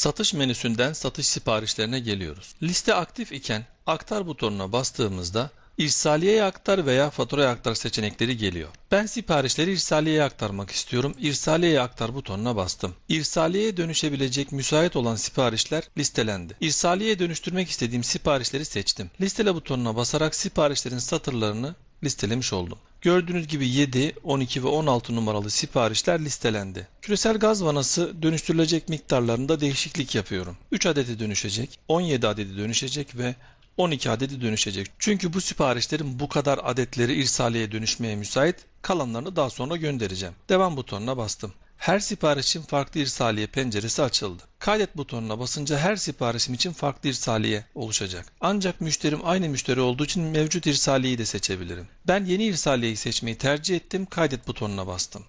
Satış menüsünden satış siparişlerine geliyoruz. Liste aktif iken aktar butonuna bastığımızda İrsaliye'ye aktar veya faturaya aktar seçenekleri geliyor. Ben siparişleri İrsaliye'ye aktarmak istiyorum. İrsaliye'ye aktar butonuna bastım. İrsaliye'ye dönüşebilecek müsait olan siparişler listelendi. İrsaliye'ye dönüştürmek istediğim siparişleri seçtim. Listele butonuna basarak siparişlerin satırlarını listelemiş oldum. Gördüğünüz gibi 7, 12 ve 16 numaralı siparişler listelendi. Küresel gaz vanası dönüştürülecek miktarlarında değişiklik yapıyorum. 3 adeti dönüşecek, 17 adedi dönüşecek ve 12 adedi dönüşecek. Çünkü bu siparişlerin bu kadar adetleri irsaliyeye dönüşmeye müsait, kalanlarını daha sonra göndereceğim. Devam butonuna bastım. Her siparişin farklı irsaliye penceresi açıldı. Kaydet butonuna basınca her siparişim için farklı irsaliye oluşacak. Ancak müşterim aynı müşteri olduğu için mevcut irsaliyeyi de seçebilirim. Ben yeni irsaliyeyi seçmeyi tercih ettim. Kaydet butonuna bastım.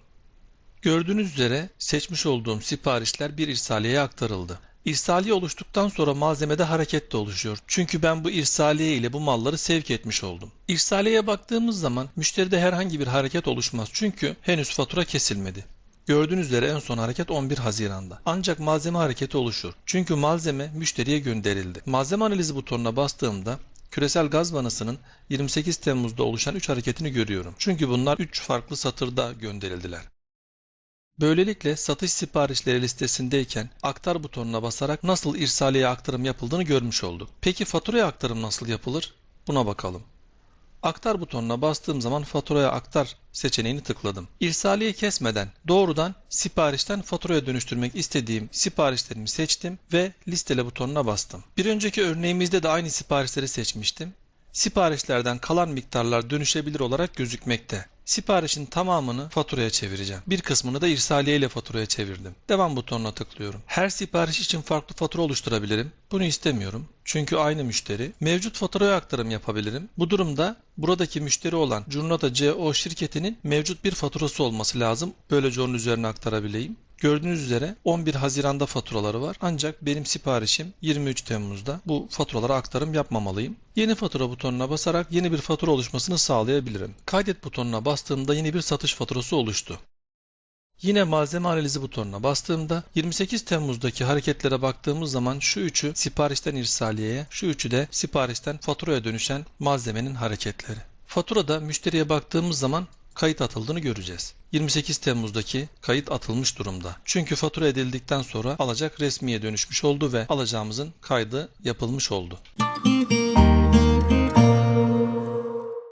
Gördüğünüz üzere seçmiş olduğum siparişler bir irsaliyeye aktarıldı. İrsaliye oluştuktan sonra malzemede hareket de oluşuyor. Çünkü ben bu irsaliye ile bu malları sevk etmiş oldum. İrsaliyeye baktığımız zaman müşteride herhangi bir hareket oluşmaz. Çünkü henüz fatura kesilmedi. Gördüğünüz üzere en son hareket 11 Haziran'da. Ancak malzeme hareketi oluşur. Çünkü malzeme müşteriye gönderildi. Malzeme analizi butonuna bastığımda küresel gaz vanasının 28 Temmuz'da oluşan 3 hareketini görüyorum. Çünkü bunlar 3 farklı satırda gönderildiler. Böylelikle satış siparişleri listesindeyken aktar butonuna basarak nasıl irsaliye aktarım yapıldığını görmüş olduk. Peki faturaya aktarım nasıl yapılır? Buna bakalım. Aktar butonuna bastığım zaman faturaya aktar seçeneğini tıkladım. İrsaliye kesmeden doğrudan siparişten faturaya dönüştürmek istediğim siparişlerimi seçtim ve listele butonuna bastım. Bir önceki örneğimizde de aynı siparişleri seçmiştim. Siparişlerden kalan miktarlar dönüşebilir olarak gözükmekte. Siparişin tamamını faturaya çevireceğim. Bir kısmını da irsaliye ile faturaya çevirdim. Devam butonuna tıklıyorum. Her sipariş için farklı fatura oluşturabilirim. Bunu istemiyorum. Çünkü aynı müşteri. Mevcut faturaya aktarım yapabilirim. Bu durumda buradaki müşteri olan Curnata CO şirketinin mevcut bir faturası olması lazım. Böylece onun üzerine aktarabileyim. Gördüğünüz üzere 11 Haziran'da faturaları var. Ancak benim siparişim 23 Temmuz'da. Bu faturalara aktarım yapmamalıyım. Yeni fatura butonuna basarak yeni bir fatura oluşmasını sağlayabilirim. Kaydet butonuna bastığımda yeni bir satış faturası oluştu. Yine malzeme analizi butonuna bastığımda 28 Temmuz'daki hareketlere baktığımız zaman şu üçü siparişten irsaliyeye, şu üçü de siparişten faturaya dönüşen malzemenin hareketleri. Faturada müşteriye baktığımız zaman kayıt atıldığını göreceğiz. 28 Temmuz'daki kayıt atılmış durumda. Çünkü fatura edildikten sonra alacak resmiye dönüşmüş oldu ve alacağımızın kaydı yapılmış oldu.